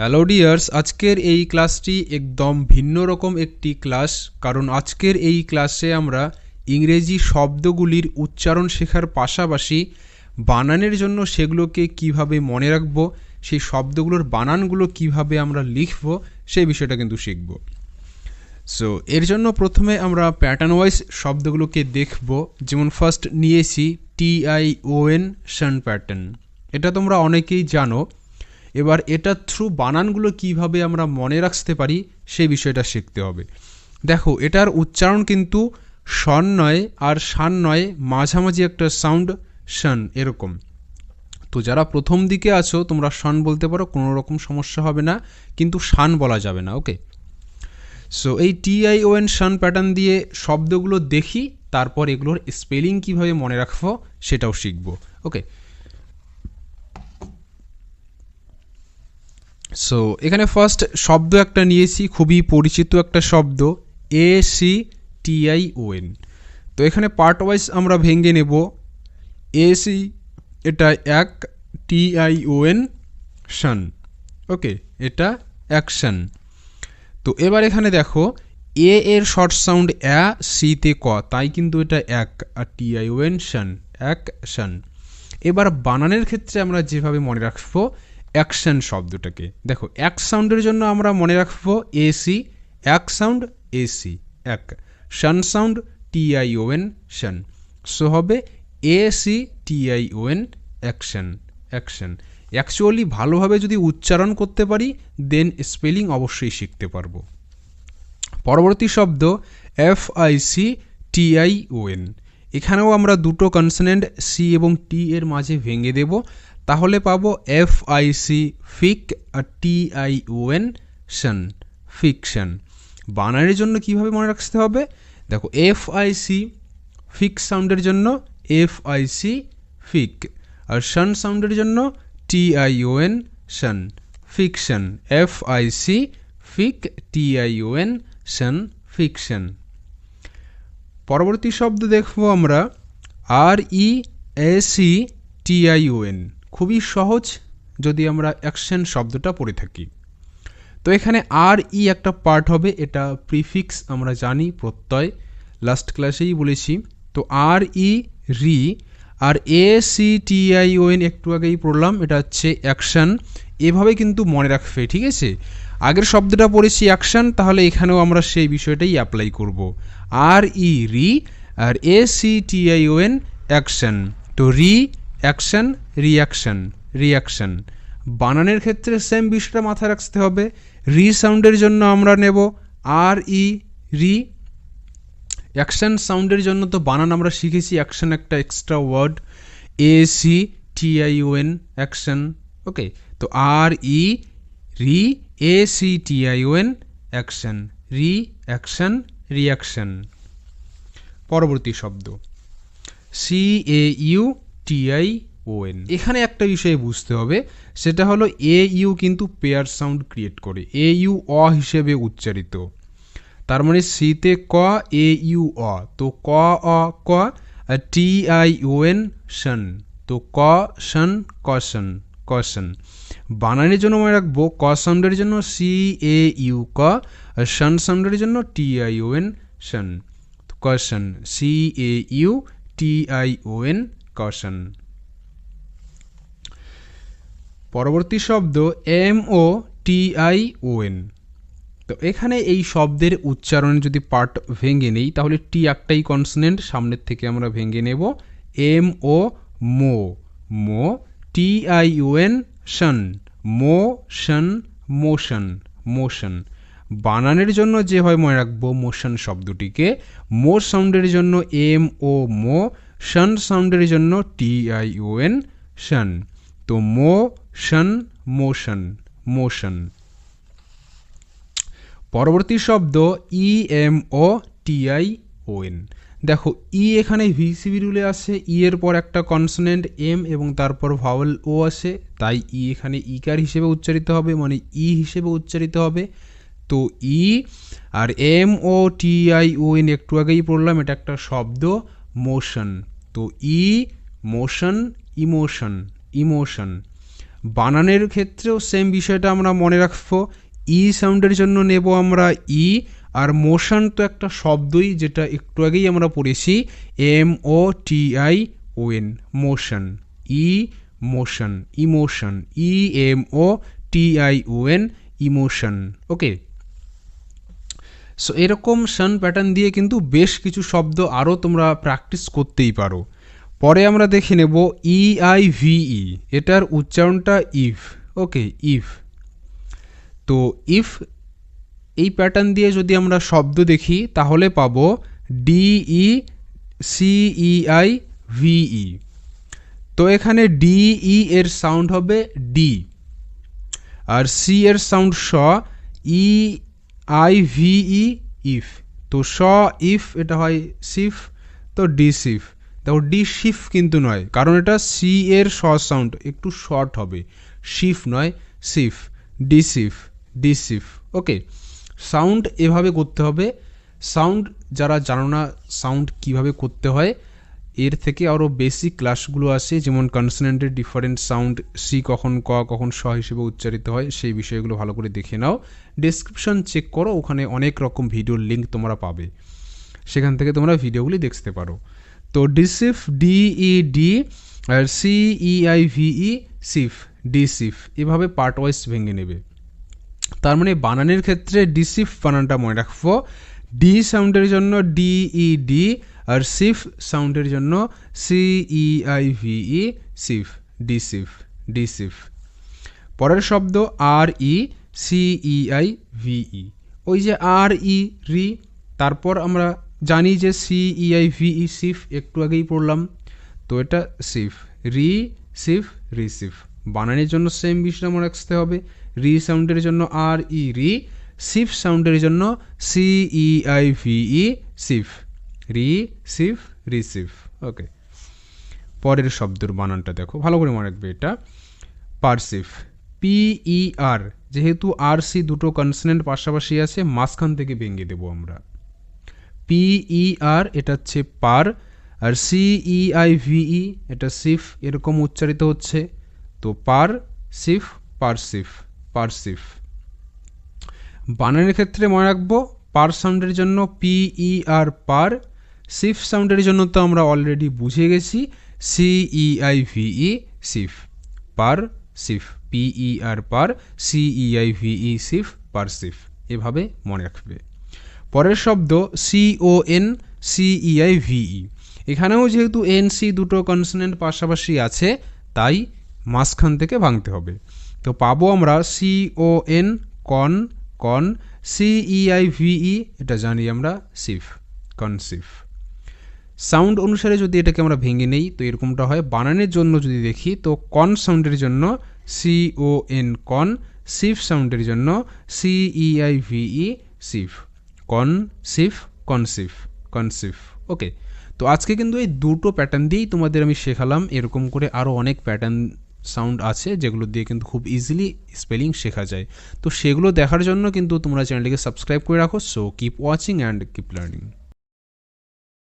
Hello dears আজকের এই ক্লাসটি একদম ভিন্ন রকম একটি ক্লাস, কারণ আজকের এই ক্লাসে আমরা ইংরেজি শব্দগুলির উচ্চারণ শেখার পাশাপাশি বানানের জন্য সেগুলোকে কীভাবে মনে রাখব, সেই শব্দগুলোর বানানগুলো কীভাবে আমরা লিখব, সেই বিষয়টা কিন্তু শিখব। সো এর জন্য প্রথমে আমরা প্যাটার্ন ওয়াইজ শব্দগুলোকে দেখব। যেমন ফার্স্ট নিয়েছি T I O N pattern এটা তোমরা অনেকেই জানো। এবার এটা থ্রু বানানগুলো কীভাবে আমরা মনে রাখতে পারি, সেই বিষয়টা শিখতে হবে। দেখো, এটার উচ্চারণ কিন্তু স্বন নয় আর শান নয়, মাঝামাঝি একটা সাউন্ড শান এরকম। তো যারা প্রথম দিকে আছো, তোমরা শান বলতে পারো, কোনো রকম সমস্যা হবে না, কিন্তু শান বলা যাবে না ওকে সো এই টিআইওএন শান প্যাটার্ন দিয়ে শব্দগুলো দেখি, তারপর এগুলোর স্পেলিং কীভাবে মনে রাখব, সেটাও শিখব ওকে সো এখানে ফার্স্ট শব্দ একটা নিয়েছি, খুবই পরিচিত একটা শব্দ এ সি টিআইওএন তো এখানে পার্ট ওয়াইজ আমরা ভেঙে নেব এ সি এটা এক টিআইওএন শান। ওকে এটা অ্যাকশন তো এবার এখানে দেখো এ এর শর্ট সাউন্ড অ্যা সিতে ক, তাই কিন্তু এটা এক, আর টিআইওএন শান অ্যাকশন এবার বানানের ক্ষেত্রে আমরা যেভাবে মনে রাখব অ্যাকশন শব্দটাকে। দেখো, এক সাউন্ডের জন্য আমরা মনে রাখব এসি এক সাউন্ড এসি এক। Shun sound T I O N shun. So হবে A C T I O N action action. Actually ভালোভাবে যদি উচ্চারণ করতে পারি দেন স্পেলিং অবশ্যই শিখতে পারব। পরবর্তী শব্দ এফ আই সি টিআইওএন এখানেও আমরা দুটো কনসনেন্ট সি এবং টি এর মাঝে ভেঙে দেব। তাহলে পাবো এফ আই সি ফিক আর T I O N shun fiction বানানের জন্য কীভাবে মনে রাখতে হবে? দেখো এফ আই সি ফিক সাউন্ডের জন্য F I C fic R shun সাউন্ডের জন্য T I O N shun fiction F I C fic T I ওএন shun fiction পরবর্তী শব্দ দেখব আমরা আর ই এসি টিআইওএন খুবই সহজ যদি আমরা অ্যাকশন শব্দটা পড়ে থাকি। তো এখানে আর ই একটা পার্ট হবে, এটা প্রিফিক্স আমরা জানি, প্রত্যয়। লাস্ট ক্লাসেই বলেছি। তো R E, re, R A, C, T, I T I O N একটু আগেই পড়লাম, এটা হচ্ছে অ্যাকশন। এভাবে কিন্তু মনে রাখবে, ঠিক আছে? আগের শব্দটা পড়েছি অ্যাকশন, তাহলে এখানেও আমরা সেই বিষয়টাই অ্যাপ্লাই করব। R E, re, R A, C T I O N action. তো রি, অ্যাকশন রিয়াকশন রিয়াকশন বানানের ক্ষেত্রে সেম বিষয়টা মাথায় রাখতে হবে। রি সাউন্ডের জন্য আমরা নেব আর ই রি অ্যাকশন সাউন্ডের জন্য তো বানান আমরা শিখেছি অ্যাকশন একটা extra word A C T I O N action okay তো R E re A C T I O N action re action reaction পরবর্তী শব্দ। C A U T I O N এখানে একটা বিষয়ে বুঝতে হবে, সেটা হলো এ ইউ কিন্তু পেয়ার সাউন্ড ক্রিয়েট করে, এ ইউ অ হিসেবে উচ্চারিত। তার মানে সিতে ক, এ ইউ অ, তো ক অ, ক টি আই ওএন শন, তো ক, শন কশন কশন বানানের জন্য মনে রাখব, ক সাউন্ডের জন্য সি, এ, ইউ, ক শন সাউন্ডের জন্য T I O N shun caution C, A U, T I O N caution পরবর্তী শব্দ এম ও টি আই ওএন তো এখানে এই শব্দের উচ্চারণ যদি পার্ট ভেঙে নেই, তাহলে টি একটাই কনসনেন্ট সামনের থেকে আমরা ভেঙে নেব M O mo. Mo, T I U N shun. Mo, shun, motion motion. বানানের জন্য যে হয় মনে রাখব মোশন শব্দটিকে। মো সাউন্ডের জন্য এম ও মো, শন সাউন্ডের জন্য টি আই ইউএন শন। তো মো শন মোশন মোশন পরবর্তী শব্দ ই এম ও টিআই ওএন দেখো ই এখানে ভিসিবি রুলে আছে ই এর পর একটা কনসোনেন্ট এম এবং তারপর ভাওয়েল ও আছে তাই ই এখানে ইকার হিসেবে উচ্চারিত হবে মানে ই হিসেবে উচ্চারিত হবে। তো ই আর এম ও টি টিআই ওএন একটু আগেই পড়লাম, এটা একটা শব্দ মোশন তো ই মোশন ইমোশন ইমোশন বানানের ক্ষেত্রেও সেম বিষয়টা আমরা মনে রাখব। ই সাউন্ডের জন্য নেব আমরা ই আর মোশন তো একটা শব্দই যেটা একটু আগেই আমরা পড়েছি। M O T I O N motion E motion emotion E M O T I O N emotion okay so এরকম সান প্যাটার্ন দিয়ে কিন্তু বেশ কিছু শব্দ আরও তোমরা প্র্যাকটিস করতেই পারো। পরে আমরা দেখে নেব ই আই ভিই এটার উচ্চারণটা ইফ ওকে ইফ তো ইফ এই প্যাটার্ন দিয়ে যদি আমরা শব্দ দেখি, তাহলে পাবো ডিই সিই আই ভিই তো এখানে ডিই এর সাউন্ড হবে ডি আর সি এর sound saw E I V E if তো স ইফ এটা হয় সিফ তো ডি সিফ দেখো ডি শিফ কিন্তু নয়, কারণ এটা সি এর স সাউন্ড একটু শর্ট হবে। শিফ নয় সিফ ডিসিফ ডিসিফ ওকে সাউন্ড এভাবে করতে হবে। সাউন্ড যারা জানো না সাউন্ড কীভাবে করতে হয়, এর থেকে আরও বেসিক ক্লাসগুলো আছে যেমন কনসনেন্টের ডিফারেন্ট সাউন্ড সি কখন ক, কখন স হিসেবে উচ্চারিত হয়, সেই বিষয়গুলো ভালো করে দেখে নাও। ডিসক্রিপশন চেক করো, ওখানে অনেক রকম ভিডিওর লিঙ্ক তোমরা পাবে। সেখান থেকে তোমরা ভিডিওগুলি দেখতে পারো। তো ডিসিফ ডিই ডি আর সিই আই ভিই সিফ ডিসিফ এভাবে পার্ট ওয়াইজ ভেঙে নেবে। তার মানে বানানের ক্ষেত্রে ডিসিফ বানানটা মনে রাখব। ডি সাউন্ডের জন্য ডিই ডি আর সিফ সাউন্ডের জন্য সিই আই ভিই সিফ ডিসিফ ডিসিফ পরের শব্দ আর ই সিই আই ভিই ওই যে আর ই রি তারপর আমরা জানি যে সিই আই ভিই সিফ একটু আগেই পড়লাম। তো এটা সিফ রি সিফ রিসিফ বানানের জন্য সেম বিষয়টা মনে রাখতে হবে। রি সাউন্ডের জন্য আর ই রি সিফ সাউন্ডের জন্য সিই আই ভিই সিফ রি সিফ রিসিফ ওকে পরের শব্দের বানানটা দেখো। ভালো করে মনে রাখবে এটা। পারসিফ পিই আর যেহেতু আর সি দুটো কনসনেন্ট পাশাপাশি আছে, মাঝখান থেকে ভেঙে দেবো আমরা। পিই আর এটা হচ্ছে পার, আর সিই আই ভিই এটা সিফ, এরকম উচ্চারিত হচ্ছে। তো পার সিফ পারসিফ পারসিফ বানানের ক্ষেত্রে মনে রাখব, পার সাউন্ডের জন্য পিই আর পার। সিফ সাউন্ডের জন্য তো আমরা অলরেডি বুঝে গেছি সিই আই ভিই সিফ, পার সিফ পিই আর পার সিই আই ভিই সিফ, পার সিফ, এভাবে মনে রাখবে। পরের শব্দ C O N C E I V E এখানেও যেহেতু এন সি দুটো কনসনেন্ট পাশাপাশি আছে, তাই মাঝখান থেকে ভাঙতে হবে। তো পাবো আমরা সিও এন কন কন সিই আই ভিই এটা জানি আমরা সিফ কনসিফ সাউন্ড অনুসারে যদি এটাকে আমরা ভেঙে নেই, তো এরকমটা হয়। বানানের জন্য যদি দেখি, তো কন সাউন্ডের জন্য সিও এন কন সিফ সাউন্ডের জন্য সিই আই ভিই সিফ কন সিফ কনসিফ কনসিফ ওকে তো আজকে কিন্তু এই দুটো প্যাটার্ন দিয়েই তোমাদের আমি শেখালাম। এরকম করে আরও অনেক প্যাটার্ন সাউন্ড আছে, যেগুলো দিয়ে কিন্তু খুব ইজিলি স্পেলিং শেখা যায়। তো সেগুলো দেখার জন্য কিন্তু তোমরা চ্যানেলটিকে সাবস্ক্রাইব করে রাখো। So keep watching and keep learning